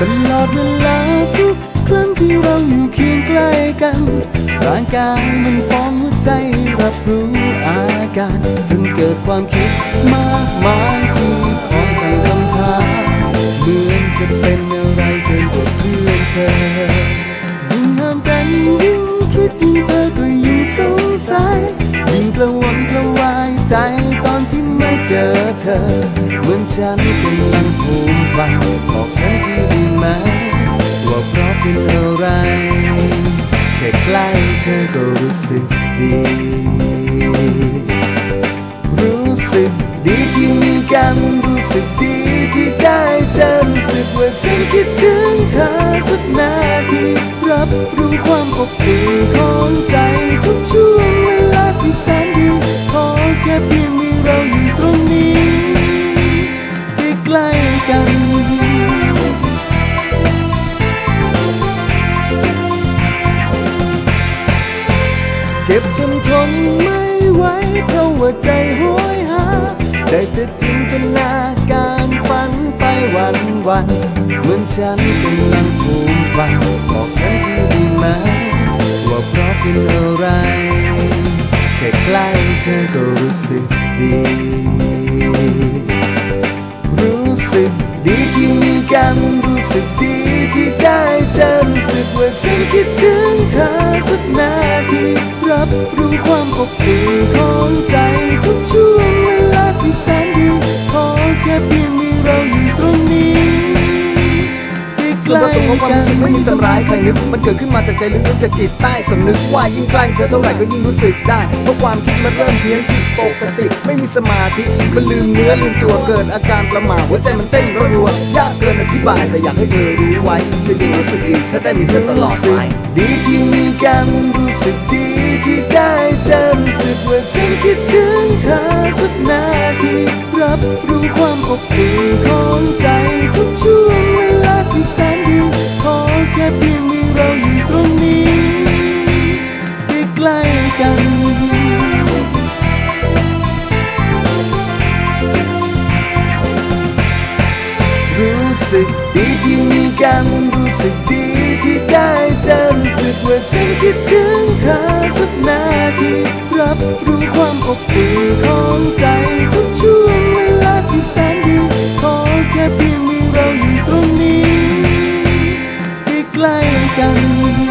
ตลอดเวลาทุกครั้งที่เราอยู่เคียงใกล้กัน ร่างกายมันฟ้องหัวใจรับรู้อาการจนเกิดความคิดมากมายที่คอยตั้งคำถามเหมือนจะเป็นอะไรเกินกว่าเพื่อนเธอยิ่งห้ามกันยิ่งคิดยิ่งเพ้อก็ยิ่งสงสัยยิ่งกระวนกระวายใจตอนที่ไม่ เธอ เหมือนฉันกำลังภูมิฟังบอกฉันทีได้ไหมว่าเพราะเป็นอะไร แค่ใกล้เธอก็รู้สึกดี รู้สึกดีที่มีกันรู้สึกดีที่ได้เจอรู้สึกว่าฉันคิดถึงเธอทุกนาทีรับรู้ความอบอุ่นของใจทุกช่วงเวลาที่แสนดีขอแค่เพียงมีเราอยู่ตรงนี้ ก็บจนทนไม่ไหวเพราะว่าใจโหยหา ได้แต่จินตนาการฝันไปวันวันเหมือนฉันกำลังภูมิฟังบอกฉันทีได้ไหมว่าเพราะเป็นอะไร แค่ใกล้เธอก็รู้สึกดี รู้สึกดีที่มีกันรู้สึกดี ที่ได้เจอสึกว่าฉันคิดถึงเธอทุกนาทีรับรู้ความอบอุ่นของใจทุกช่วงเวลาที่แสนดีขอแค่เพียงมีเราอยู่ตรงนี้ ส่วนล้ผสมของความรู้สึกไม่มีตำร้ายใครนึกมันเกิดขึ้นมาจากใจลึกๆจากจิตใต้สำนึกว่ายิ่งใกล้เธอเท่าไหร่ก็ยิ่งรู้สึกได้เพราะความคิดมันเริ่มเพี้ยนผิดปกติไม่มีสมาธิมันลืมเนื้อลืมตัวเกิดอาการประหม่าหัวใจมันเต้นรัวยากเกินอธิบายแต่อยากให้เธอรู้ไว้จะยิ่งรู้สึกอีกถ้าได้มีเธอตลอดไปดีที่มีกันรู้สึกดีที่ได้เจอรู้สึกว่าฉันคิดถึงเธอทุกนาทีรับรู้ความอบอุ่นของใจ สึกดีที่มีกันรู้สึกดีที่ได้เจอสึกว่าฉันคิดถึงเธอทุกนาทีรับรู้ความอบอุ่นของใจทุกช่วงเวลาที่แสนดีขอแค่เพียงมีเราอยู่ตรงนี้ใกล้กัน